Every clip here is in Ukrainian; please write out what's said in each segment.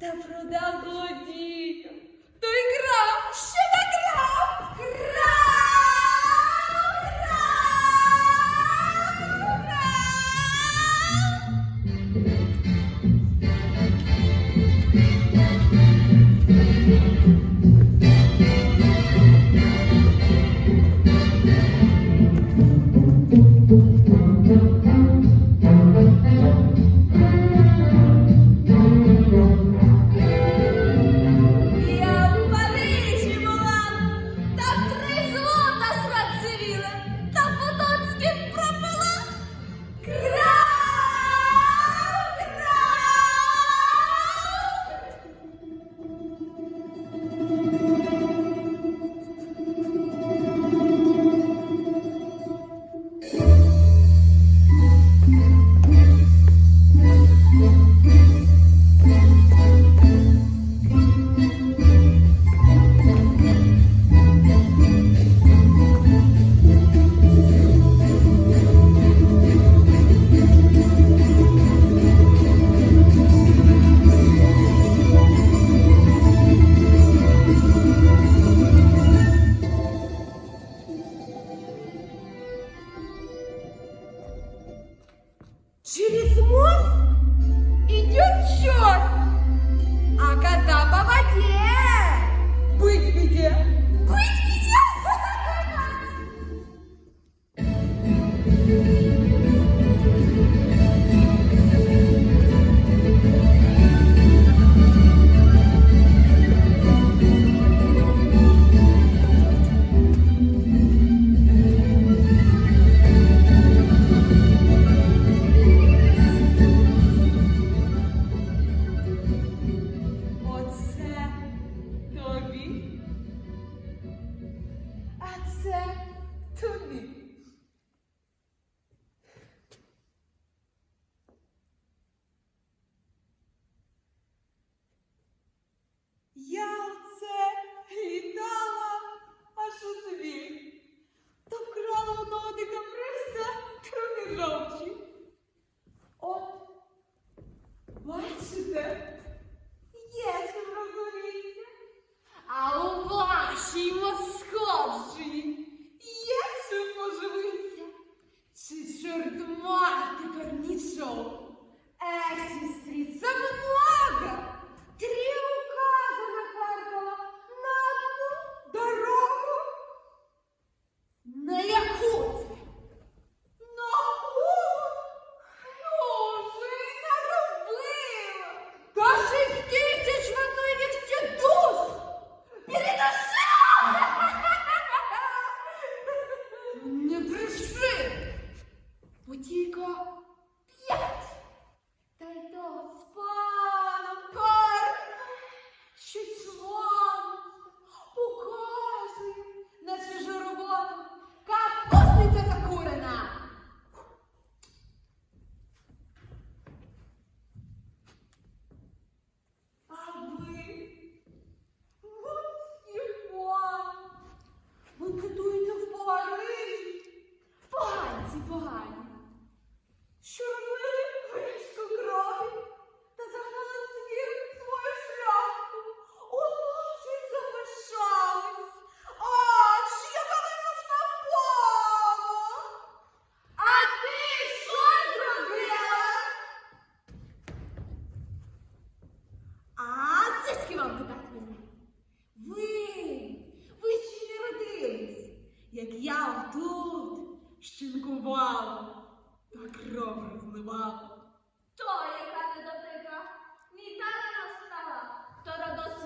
та продав злодію. Той крав, що так Через мост идет черт, а кота по воде. Быть беде, быть беде. 힘든데?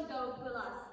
to go with us.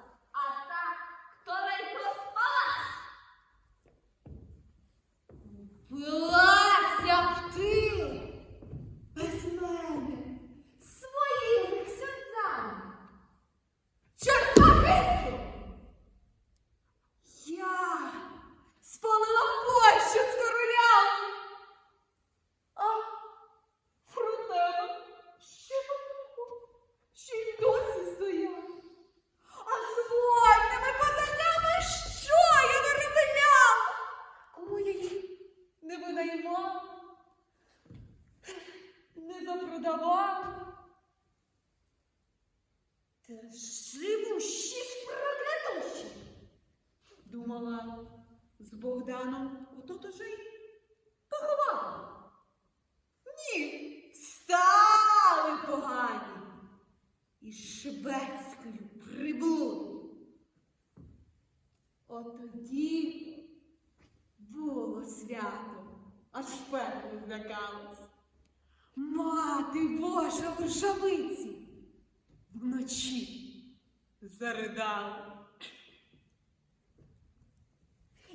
давав. Та живу шість проклятущі. Думала, з Богданом отут уже й поховала. Ні, стали погані і шведською прибули. Отоді було свято, аж пекло злякалось. Мати Божа вершавиці вночі заридала.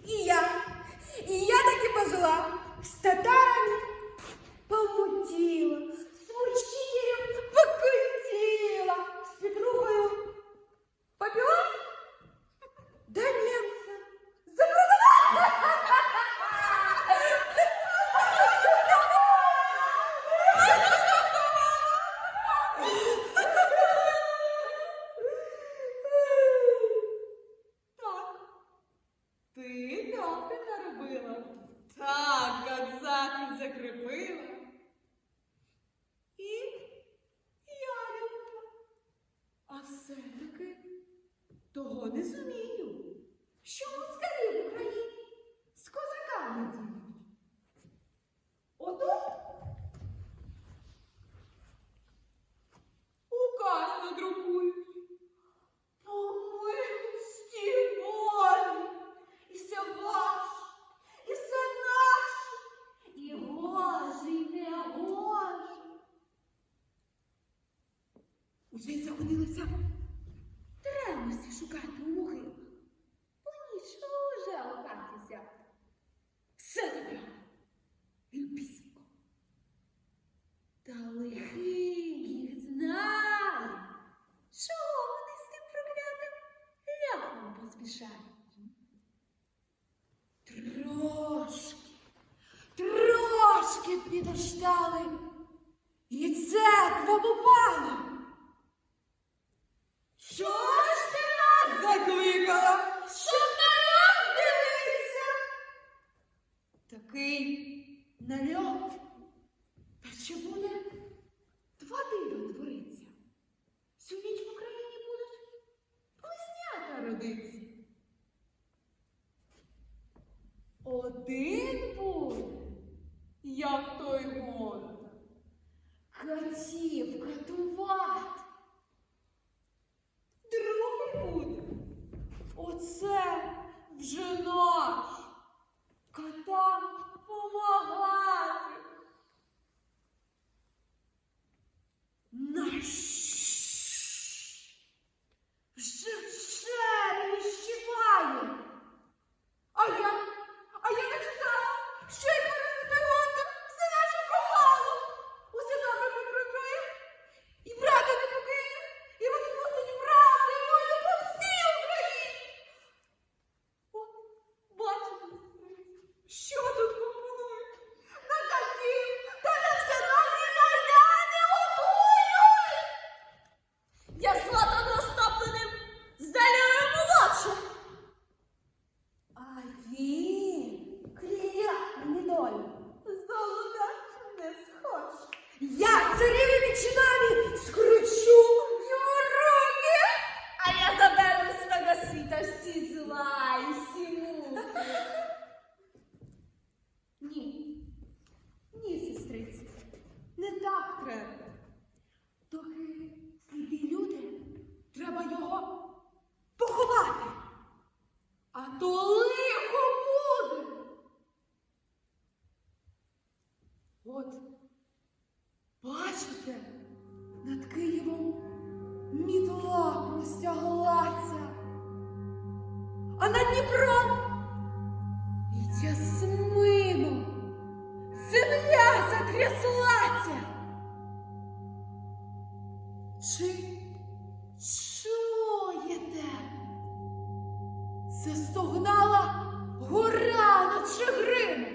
І я, і я таки пожила з татарами. Уже заходилося древності шукати у могилах. Понічого вже лопатися. Все забрав. Він пісенько. Та лихий їх знає, чого вони з тим проклятим ляхом поспішають. Трошки, трошки підождали і церква попала. Що ж ти нас закликала? Щоб на льох дивитися? Такий нальот жена. бачите, над Києвом мітла простяглася, а над Дніпром і ясмином земля затряслася. Чи чуєте? Застогнала гора над Чигрином.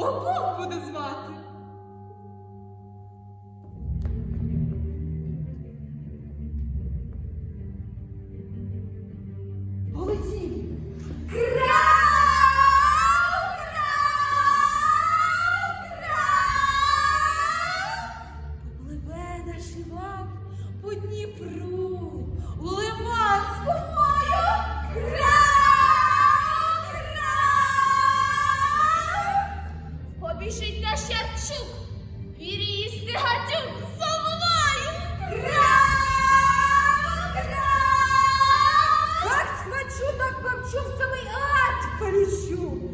О, Бог буде звати. Пливе наш Іван по Дніпру. що в самий ад перейшов.